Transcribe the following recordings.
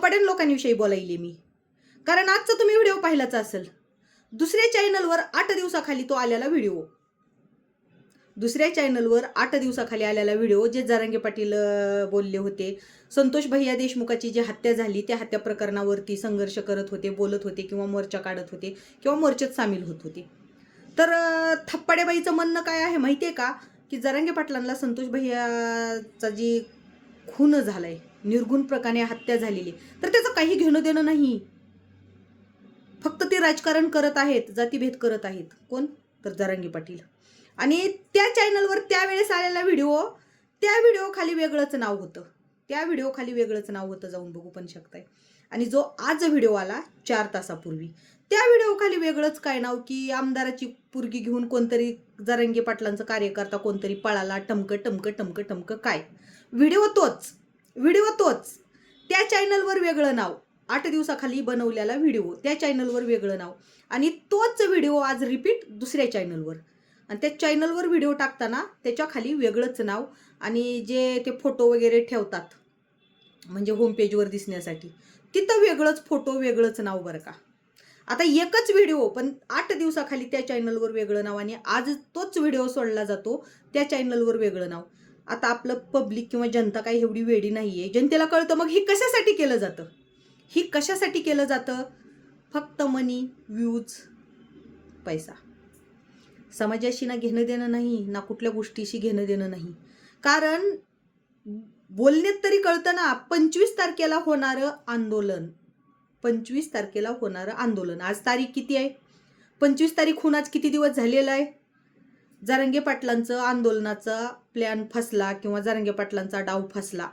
थपाड्यान लोकांविषयी बोलायले मी. कारण आजचा तुम्ही व्हिडिओ पाहिलाच असेल. दुसऱ्या चॅनलवर आठ दिवसाखाली तो आलेला व्हिडिओ. दुसऱ्या चॅनलवर आठ दिवसाखाली आलेला व्हिडिओ जे जारंगे पाटील बोलले होते. संतोष भैया देशमुखाची जी हत्या झाली त्या हत्या प्रकरणावरती संघर्ष करत होते बोलत होते किंवा मोर्चा काढत होते किंवा मोर्चात सामील होत होते. तर थप्पाडेबाईचं म्हणणं काय आहे माहिती आहे का? की जरांगे पाटलांना संतोष भैयाचा जी खून झालाय निर्गुण प्रकारे हत्या झालेली. तर त्याचं काही घेणं देणं नाही. फक्त ते राजकारण करत आहेत जातीभेद करत आहेत. कोण? तर जरंगी पाटील. आणि त्या चॅनलवर त्यावेळेस आलेला व्हिडिओ त्या व्हिडिओ खाली वेगळंच नाव होतं. त्या व्हिडिओ खाली वेगळंच नाव होतं जाऊन बघू पण शकताय. आणि जो आज व्हिडिओ आला चार तासापूर्वी त्या व्हिडिओ खाली वेगळंच काय नाव की आमदाराची पुरगी घेऊन कोणतरी जरंगे पाटलांचं कार्यकर्ता कोणतरी पळाला टमकं टमकं टमकं टमकं काय? व्हिडिओ तोच. व्हिडिओ तोच. त्या चॅनलवर वेगळं नाव. आठ दिवसाखाली बनवलेला व्हिडिओ. त्या चॅनलवर वेगळं नाव. आणि तोच व्हिडिओ आज रिपीट दुसऱ्या चॅनलवर आणि त्या चॅनलवर व्हिडिओ टाकताना त्याच्याखाली वेगळंच नाव आणि जे ते फोटो वगैरे ठेवतात. म्हणजे होमपेजवर दिसण्यासाठी. तिथं वेगळंच फोटो वेगळंच नाव बरं का. आता एकच व्हिडिओ पण आठ दिवसाखाली त्या चॅनलवर वेगळं नाव आणि आज तोच व्हिडिओ सोडला जातो. त्या चॅनलवर वेगळं नाव. आता आपलं पब्लिक किंवा जनता काही एवढी वेडी नाही आहे जनतेला कळतं मग हे कशासाठी केलं जातं? ही कशासाठी केलं जातं? फक्त मनी व्ह्यूज पैसा. समाजाशी ना घेणं देणं नाही ना कुठल्या गोष्टीशी घेणं देणं नाही. कारण बोलण्यात तरी कळतं ना पंचवीस तारखेला होणारं आंदोलन. पंचवीस तारखेला होणारं आंदोलन. आज तारीख किती आहे? पंचवीस तारीख होऊन आज किती दिवस झालेला आहे? जारंगे पाटलांचं आंदोलनाचा प्लॅन फसला किंवा जारंगे पाटलांचा डाव फसला?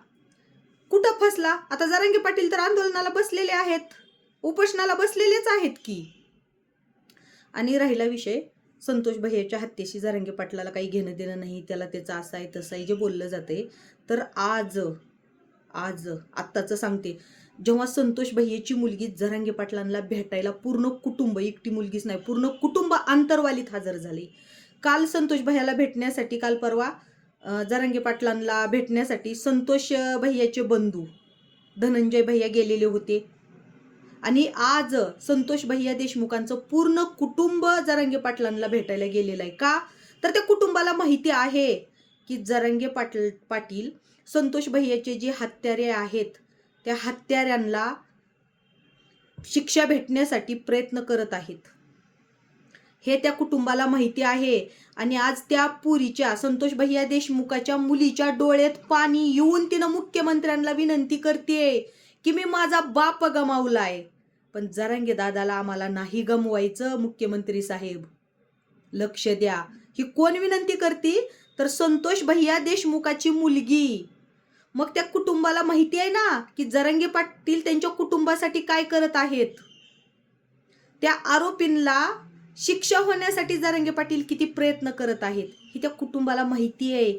कुठं फसला? आता जारंगे पाटील तर आंदोलनाला बसलेले आहेत. उपोषणाला बसलेलेच आहेत की? आणि राहिला विषय संतोष भैयाच्या हत्येशी जारंगे पाटलाला काही घेणं देणं नाही त्याला त्याचं असं आहे तसं आहे जे बोललं जाते. तर आज आज आत्ताचं सांगते. जेव्हा संतोष भैयाची मुलगी जरांगे पाटलांना भेटायला पूर्ण कुटुंब एकटी मुलगीच नाही पूर्ण कुटुंब आंतरवालीत हजर झाली. काल संतोष भैयाला भेटण्यासाठी काल परवा जरंगे पाटलांना भेटण्यासाठी संतोष भैयाचे बंधू धनंजय भैया गेलेले होते. आणि आज संतोष भैया देशमुखांचं पूर्ण कुटुंब जरांगे पाटलांना भेटायला गेलेलं आहे. का? तर त्या कुटुंबाला माहिती आहे की जरांगे पाटल पाटील संतोष भैयाचे जे हत्यारे आहेत त्या हत्याऱ्यांना शिक्षा भेटण्यासाठी प्रयत्न करत आहेत. हे त्या कुटुंबाला माहिती आहे. आणि आज त्या पुरीच्या संतोष भैया देशमुखाच्या मुलीच्या डोळ्यात पाणी येऊन तिनं मुख्यमंत्र्यांना विनंती करते की मी माझा बाप गमावलाय. पण जरांगे दादाला आम्हाला नाही गमवायचं मुख्यमंत्री साहेब. लक्ष द्या. ही कोण विनंती करते? तर संतोष भैया देशमुखाची मुलगी. मग त्या कुटुंबाला माहिती आहे ना की जरंगे पाटील त्यांच्या कुटुंबासाठी काय करत आहेत? त्या आरोपींना शिक्षा होण्यासाठी जारंगे पाटील किती प्रयत्न करत आहेत ही त्या कुटुंबाला माहिती आहे.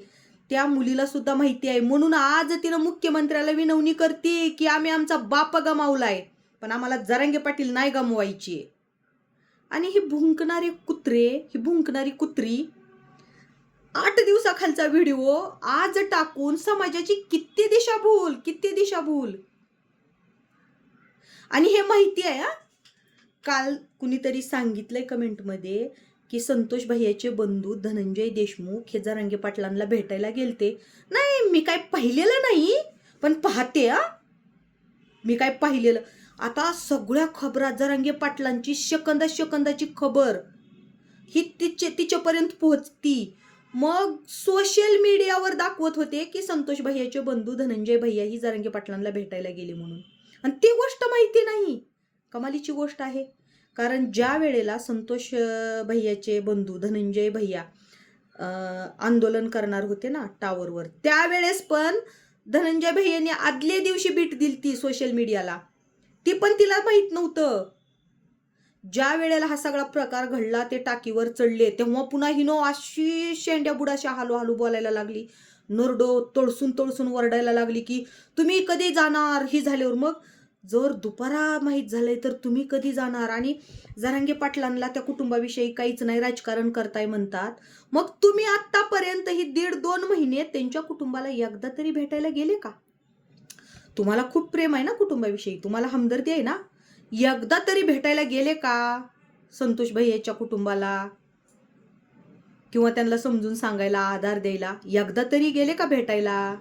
त्या मुलीला सुद्धा माहिती आहे. म्हणून आज तिनं मुख्यमंत्र्याला विनवणी करते की आम्ही आमचा बाप गमावलाय पण आम्हाला जरांगे पाटील नाही गमवायची. आणि ही भुंकणारे कुत्रे ही भुंकणारी कुत्री आठ दिवसाखालचा व्हिडिओ आज टाकून समाजाची किती दिशाभूल किती दिशाभूल. आणि हे माहिती आहे हा काल कुणीतरी सांगितलंय कमेंटमध्ये की संतोष भैयाचे बंधू धनंजय देशमुख हे जरांगे पाटलांना भेटायला गेलते. नाही मी काय पाहिलेलं नाही. पण पाहते हा. मी काय पाहिलेलं. आता सगळ्या खबरा जरांगे पाटलांची शकंदा शकंदाची खबर ही तिचे तिच्यापर्यंत पोहोचती. मग सोशल मीडियावर दाखवत होते की संतोष भैयाचे बंधू धनंजय भैया ही जरांगे पाटलांना भेटायला गेले म्हणून. आणि ती गोष्ट माहिती नाही. कमालीची गोष्ट आहे. कारण ज्या वेळेला संतोष भैयाचे बंधू धनंजय भैया आंदोलन करणार होते ना टावरवर त्यावेळेस पण धनंजय भैयाने आदल्या दिवशी भेट दिली ती सोशल मीडियाला ती पण तिला माहीत नव्हतं. ज्या वेळेला हा सगळा प्रकार घडला ते टाकीवर चढले तेव्हा पुन्हा हिनो अशी शेंड्या बुडाशा हालू हालू बोलायला लागली. नरडो तळसून तळसून वरडायला लागली की तुम्ही कधी जाणार? ही झाल्यावर मग जर दुपारा माहीत झालंय तर तुम्ही कधी जाणार? आणि जरांगे पाटलांना त्या कुटुंबाविषयी काहीच नाही राजकारण करताय म्हणतात. मग तुम्ही आतापर्यंत ही दीड दोन महिने त्यांच्या कुटुंबाला एकदा तरी भेटायला गेले का? तुम्हाला खूप प्रेम आहे ना कुटुंबाविषयी? तुम्हाला हमदर्दी आहे ना? एकदा तरी भेटायला गेले का? संतोष भैयाच्या कुटुंबाला? किंवा त्यांना समजून सांगायला आधार द्यायला? एकदा तरी गेले का भेटायला?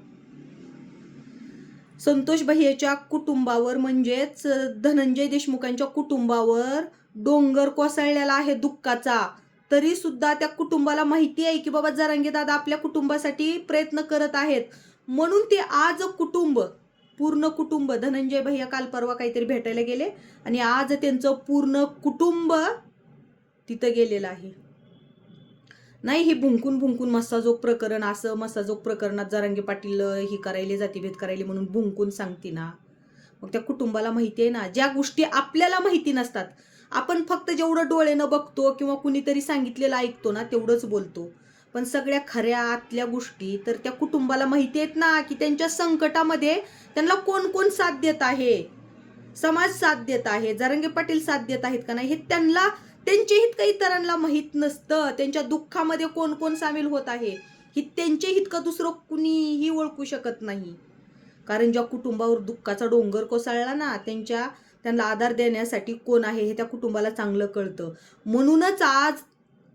संतोष भैयाच्या कुटुंबावर म्हणजेच धनंजय देशमुखांच्या कुटुंबावर डोंगर कोसळलेला आहे दुःखाचा. तरी सुद्धा त्या कुटुंबाला माहिती आहे की बाबा जरांगे दादा आपल्या कुटुंबासाठी प्रयत्न करत आहेत. म्हणून ते आज कुटुंब पूर्ण कुटुंब धनंजय भैया काल परवा काहीतरी भेटायला गेले आणि आज त्यांचं पूर्ण कुटुंब तिथं गेलेलं आहे. नाही हे भुंकून भुंकून मस्साजोग प्रकरण असं मस्साजोग प्रकरणात जरांगे पाटील ही करायले जातीभेद करायले म्हणून भुंकून सांगते ना. मग त्या कुटुंबाला माहिती आहे ना ज्या गोष्टी आपल्याला माहिती नसतात आपण फक्त जेवढं डोळेनं बघतो किंवा कुणीतरी सांगितलेलं ऐकतो ना तेवढंच बोलतो. पण सगळ्या खऱ्या आतल्या गोष्टी तर त्या कुटुंबाला माहिती आहेत ना की त्यांच्या संकटामध्ये त्यांना कोण कोण साथ देत आहे? समाज साथ देत आहे? जरंगे पाटील साथ देत आहेत का नाही? हे त्यांना त्यांचे हित काही इतरांना माहीत नसतं. त्यांच्या दुःखामध्ये कोण कोण सामील होत आहे? ही त्यांचे हितकं दुसरं कुणीही ओळखू शकत नाही? कारण ज्या कुटुंबावर दुःखाचा डोंगर कोसळला ना त्यांच्या त्यांना आधार देण्यासाठी कोण आहे हे त्या कुटुंबाला चांगलं कळतं. म्हणूनच आज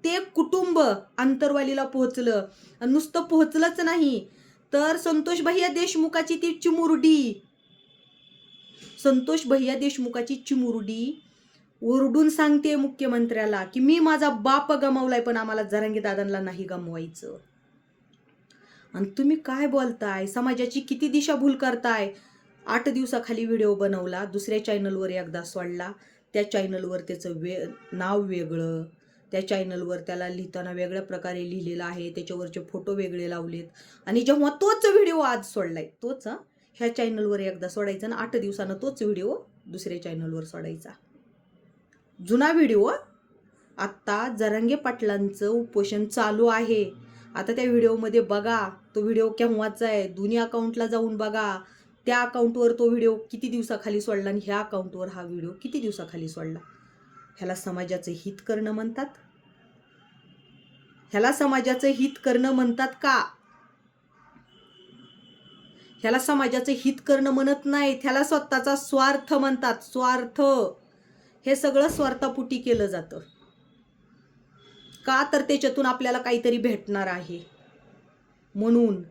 ते कुटुंब आंतरवालीला पोहोचलं. आणि नुसतं पोहोचलंच नाही. तर संतोष भैया देशमुखाची ती चिमुरडी. संतोष भैया देशमुखाची चिमुरडी ओरडून सांगते मुख्यमंत्र्याला की मी माझा बाप गमावलाय पण आम्हाला जरांगी दादांना नाही गमवायचं. आणि तुम्ही काय बोलताय? समाजाची किती दिशाभूल करताय? आठ दिवसाखाली व्हिडिओ बनवला दुसऱ्या चॅनलवर एकदा सोडला. त्या चॅनलवर त्याचं वे नाव वेगळं. त्या चॅनलवर त्याला लिहिताना वेगळ्या प्रकारे लिहिलेलं आहे. त्याच्यावरचे फोटो वेगळे लावलेत. आणि जेव्हा तोच व्हिडिओ आज सोडलाय तोच ह्या चॅनलवर एकदा सोडायचा आणि आठ दिवसानं तोच व्हिडिओ दुसऱ्या चॅनलवर सोडायचा. जुना व्हिडिओ आत्ता जरांगे पाटलांचं उपोषण चालू आहे. आता त्या व्हिडिओमध्ये बघा तो व्हिडिओ केव्हाचा आहे? दोन्ही अकाउंटला जाऊन बघा. त्या अकाउंटवर तो व्हिडिओ किती दिवसाखाली सोडला आणि ह्या अकाउंटवर हा व्हिडिओ किती दिवसाखाली सोडला? ह्याला समाजाचं हित करणं म्हणतात? ह्याला समाजाचं हित करणं म्हणतात का? ह्याला समाजाचं हित करणं म्हणत नाही ह्याला स्वतःचा स्वार्थ म्हणतात. स्वार्थ. हे सगळं स्वार्थापुटी केलं जातं. का तर त्याच्यातून आपल्याला काहीतरी भेटणार आहे. म्हणून.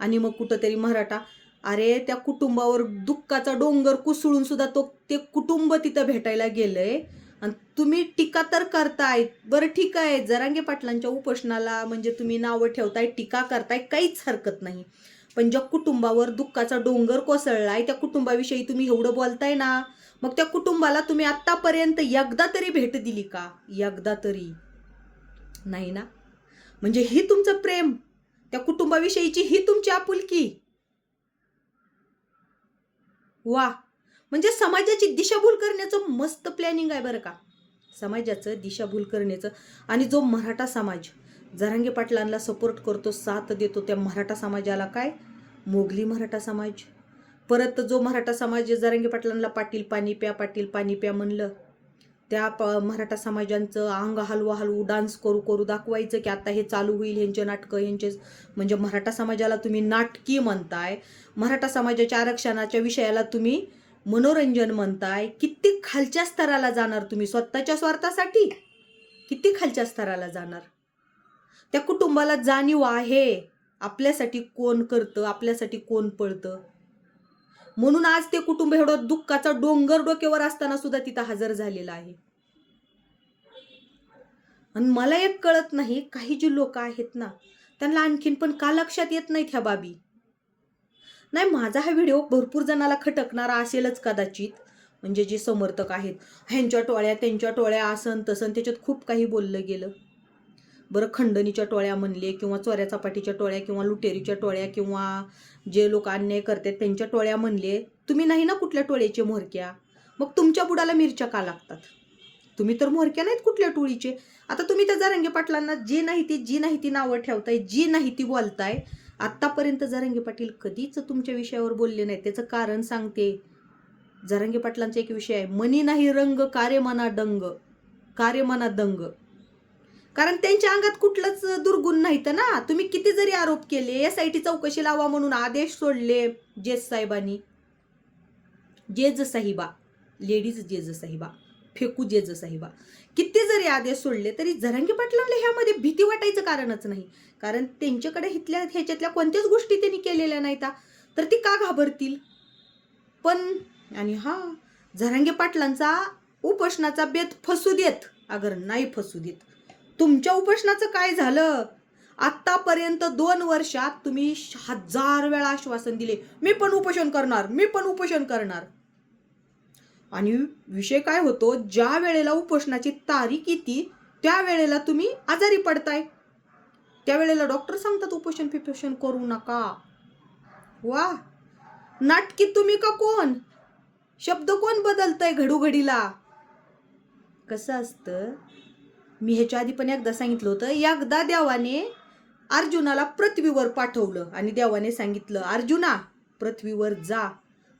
आणि मग कुठंतरी मराठा अरे त्या कुटुंबावर दुःखाचा डोंगर कुसळून सुद्धा तो ते कुटुंब तिथं भेटायला गेलंय. आणि तुम्ही टीका तर करताय. बरं ठीक आहे. जरांगे पाटलांच्या उपोषणाला म्हणजे तुम्ही नावं ठेवताय टीका करताय काहीच हरकत नाही. पण ज्या कुटुंबावर दुःखाचा डोंगर कोसळलाय त्या कुटुंबाविषयी तुम्ही एवढं बोलताय ना मग त्या कुटुंबाला तुम्ही आत्तापर्यंत एकदा तरी भेट दिली का? एकदा तरी. नाही ना? म्हणजे ही तुमचं प्रेम त्या कुटुंबाविषयीची ही तुमची आपुलकी. वा! म्हणजे समाजाची दिशाभूल करण्याचं मस्त प्लॅनिंग आहे बरं का. समाजाचं दिशाभूल करण्याचं आणि जो मराठा समाज जरांगी पाटलांना सपोर्ट करतो साथ देतो त्या मराठा समाजाला काय? मोगली मराठा समाज. परत जो मराठा समाज जरांगी पाटलांना पाटील पाणी प्या पाटील पाणी प्या म्हणलं. त्या प मराठा समाजांचं अंग हलवू हलवू डान्स करू करू दाखवायचं की आता हे चालू होईल ह्यांचे नाटकं ह्यांचे म्हणजे मराठा समाजाला तुम्ही नाटकी म्हणताय. मराठा समाजाच्या आरक्षणाच्या विषयाला तुम्ही मनोरंजन म्हणताय. किती खालच्या स्तराला जाणार तुम्ही? स्वतःच्या स्वार्थासाठी किती खालच्या स्तराला जाणार? त्या कुटुंबाला जाणीव आहे. आपल्यासाठी कोण करतं आपल्यासाठी कोण पळतं? म्हणून आज ते कुटुंब एवढं दुःखाचा डोंगर डोक्यावर असताना सुद्धा तिथं हजर झालेला आहे. आणि मला एक कळत नाही काही जी लोक आहेत ना त्यांना आणखीन पण का लक्षात येत नाहीत ह्या बाबी? नाही माझा हा व्हिडिओ भरपूर जणाला खटकणारा असेलच कदाचित. म्हणजे जे समर्थक आहेत ह्यांच्या टोळ्या त्यांच्या टोळ्या असन तसन त्याच्यात खूप काही बोललं गेलं. बरं खंडणीच्या टोळ्या म्हणले किंवा चोऱ्या चपाटीच्या टोळ्या किंवा लुटेरीच्या टोळ्या किंवा जे लोक अन्याय करतात त्यांच्या टोळ्या म्हणले तुम्ही नाही ना कुठल्या टोळ्याचे म्होरक्या? मग तुमच्या बुडाला मिरच्या का लागतात? तुम्ही तर म्होरक्या नाहीत कुठल्या टोळीचे? आता तुम्ही त्या जरंगे पाटलांना जी नाही ती जी नाही ती नावं ठेवताय जी नाही ती बोलताय आत्तापर्यंत जरंगे पाटील कधीच तुमच्या विषयावर बोलले नाही त्याचं कारण सांगते. जरंगे पाटलांचा एक विषय आहे. मनी नाही रंग कार्य मना डंग. कार्य मना दंग कारण त्यांच्या अंगात कुठलंच दुर्गुण नाहीत ना. तुम्ही किती जरी आरोप केले एस आय टी चौकशी लावा म्हणून आदेश सोडले जेज साहेबांनी. जेज साहिबा लेडीज जेज साहिबा फेकू जेज साहिबा. किती जरी आदेश सोडले तरी जरांगी पाटलांना ह्यामध्ये भीती वाटायचं कारणच नाही. कारण त्यांच्याकडे इथल्या ह्याच्यातल्या कोणत्याच गोष्टी त्यांनी केलेल्या नाहीत. तर ती का घाबरतील? पण आणि हा झरांगे पाटलांचा उपोषणाचा बेत फसू देत. अगर नाही फसू देत तुमच्या उपोषणाचं काय झालं? आत्तापर्यंत दोन वर्षात तुम्ही हजार वेळा आश्वासन दिले. मी पण उपोषण करणार मी पण उपोषण करणार. आणि विषय काय होतो? ज्या वेळेला उपोषणाची तारीख येते त्या वेळेला तुम्ही आजारी पडताय. त्यावेळेला डॉक्टर सांगतात उपोषण फिपोषण करू नका. वा! नाटकी तुम्ही का कोण? शब्द कोण बदलतंय घडूघडीला? कसं असतं? मी ह्याच्या आधी पण एकदा सांगितलं होतं एकदा देवाने अर्जुनाला पृथ्वीवर पाठवलं आणि देवाने सांगितलं अर्जुना पृथ्वीवर जा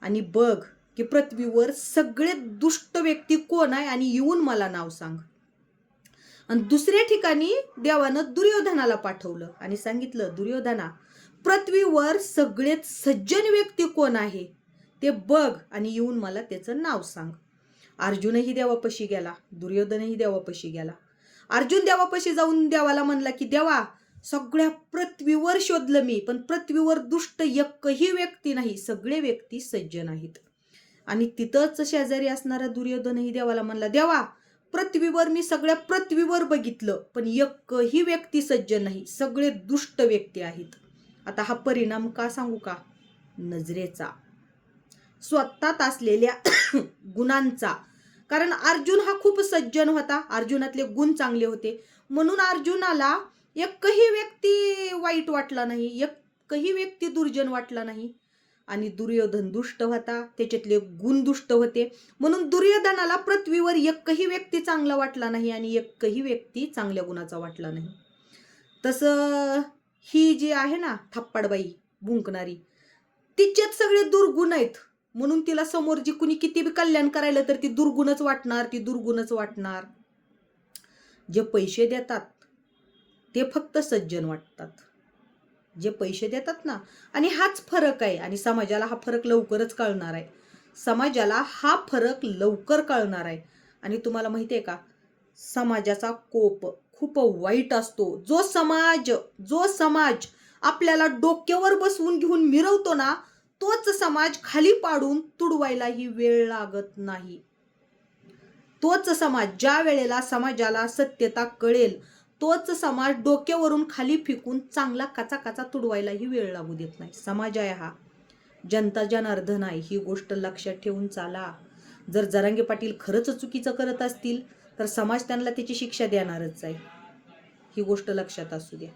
आणि बघ की पृथ्वीवर सगळे दुष्ट व्यक्ती कोण आहे आणि येऊन मला नाव सांग. आणि दुसऱ्या ठिकाणी देवानं दुर्योधनाला पाठवलं आणि सांगितलं दुर्योधना पृथ्वीवर सगळेच सज्जन व्यक्ती कोण आहे ते बघ आणि येऊन मला त्याचं नाव सांग. अर्जुनही देवापशी गेला दुर्योधनही देवापशी गेला. अर्जुन देवापाशी जाऊन देवाला म्हणला की देवा सगळ्या पृथ्वीवर शोधलं मी पण पृथ्वीवर दुष्ट एकही व्यक्ती नाही सगळे व्यक्ती सज्जन आहेत आणि तिथंच शेजारी असणारा दुर्योधनही देवाला म्हणला देवा पृथ्वीवर मी सगळ्या पृथ्वीवर बघितलं पण एकही व्यक्ती सज्जन नाही सगळे दुष्ट व्यक्ती आहेत. आता हा परिणाम का सांगू का? नजरेचा. स्वतःत असलेल्या गुणांचा कारण अर्जुन हा खूप सज्जन होता. अर्जुनातले गुण चांगले होते. म्हणून अर्जुनाला एकही व्यक्ती वाईट वाटला नाही एकही व्यक्ती दुर्जन वाटला नाही. आणि दुर्योधन दुष्ट होता. त्याच्यातले गुण दुष्ट होते. म्हणून दुर्योधनाला पृथ्वीवर एकही व्यक्ती चांगला वाटला नाही आणि एकही व्यक्ती चांगल्या गुणाचा वाटला नाही. तसं ही जी आहे ना थप्पाडबाई भुंकणारी तिच्यात सगळे दुर्गुण आहेत. म्हणून तिला समोर जी कुणी किती बी कल्याण करायला तर ती दुर्गुणच वाटणार ती दुर्गुणच वाटणार. जे पैसे देतात ते फक्त सज्जन वाटतात. जे पैसे देतात ना आणि हाच फरक आहे आणि समाजाला हा फरक लवकरच कळणार आहे. समाजाला हा फरक लवकर कळणार आहे. आणि तुम्हाला माहिती आहे का समाजाचा कोप खूप वाईट असतो. जो समाज जो समाज आपल्याला डोक्यावर बसवून घेऊन मिरवतो ना तोच समाज खाली पाडून तुडवायलाही वेळ लागत नाही. तोच समाज ज्या वेळेला समाजाला सत्यता कळेल तोच समाज डोक्यावरून खाली फिकून चांगला काचा काचा तुडवायलाही वेळ लागू देत नाही. समाज आहे हा. जनता जनार्दन आहे ही गोष्ट लक्षात ठेवून चाला. जर जरांगे पाटील खरंच चुकीचं करत असतील तर समाज त्यांना त्याची शिक्षा देणारच आहे. ही गोष्ट लक्षात असू द्या.